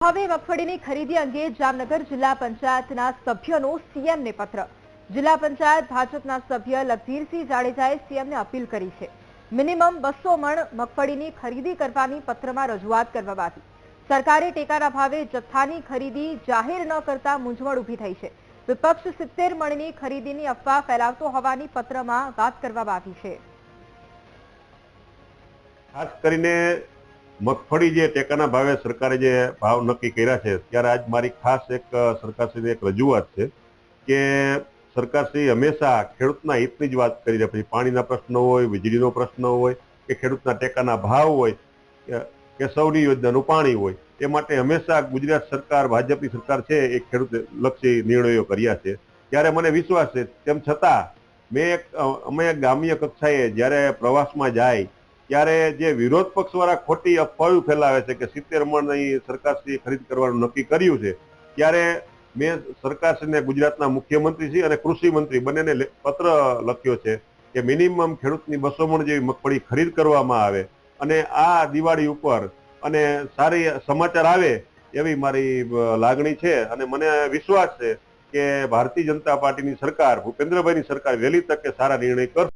હવે મગફળીની ખરીદી અંગે જામનગર જિલ્લા પંચાયતના સભ્યનો સીએમને પત્ર. જિલ્લા પંચાયત ભાજપના સભ્ય લખધીરસિંહ જાડેજાએ સીએમને અપીલ કરી છે. મિનિમમ બસો મણ મગફળીની ખરીદી કરવાની પત્રમાં રજૂઆત કરવામાં સરકારે ટેકાના ભાવે જથ્થાની ખરીદી જાહેર ન કરતા મૂંઝવણ ઊભી થઈ છે. વિપક્ષ સિત્તેર મણની ખરીદીની અફવા ફેલાવતો હોવાની પત્રમાં વાત કરવામાં આવી છે. ખાસ કરીને મગફળી જે ટેકાના ભાવે સરકારે જે ભાવ નક્કી કર્યા છે, ત્યારે આજ મારી ખાસ એક સરકારશ્રીની એક રજૂઆત છે કે સરકારશ્રી હંમેશા ખેડૂતના હિતની જ વાત કરી રહ્યા પછી પાણીના પ્રશ્ન હોય, વીજળીનો પ્રશ્ન હોય, કે ખેડૂતના ટેકાના ભાવ હોય, કે- સૌની યોજનાનું પાણી હોય, એ માટે હંમેશા ગુજરાત સરકાર, ભાજપની સરકાર છે, એ ખેડૂત લક્ષી નિર્ણયો કર્યા છે. ત્યારે મને વિશ્વાસ છે, તેમ છતાં મેં એક અમે ગ્રામ્ય કક્ષાએ જ્યારે પ્રવાસમાં જાય ત્યારે જે વિરોધ પક્ષ વાળા ખોટી અફવાઓ ફેલાવે છે કે સિત્તેર મણની સરકારશ્રીએ ખરીદ કરવાનું નક્કી કર્યું છે, ત્યારે મેં સરકારશ્રીને ગુજરાતના મુખ્યમંત્રી શ્રી અને કૃષિ મંત્રી બંનેને પત્ર લખ્યો છે કે મિનિમમ ખેડૂતની બસો મણ જેવી મગફળી ખરીદ કરવામાં આવે અને આ દિવાળી ઉપર અને સારી સમાચાર આવે એવી મારી લાગણી છે અને મને વિશ્વાસ છે કે ભારતીય જનતા પાર્ટીની સરકાર, ભૂપેન્દ્રભાઈની સરકાર વહેલી તકે સારા નિર્ણય કરશે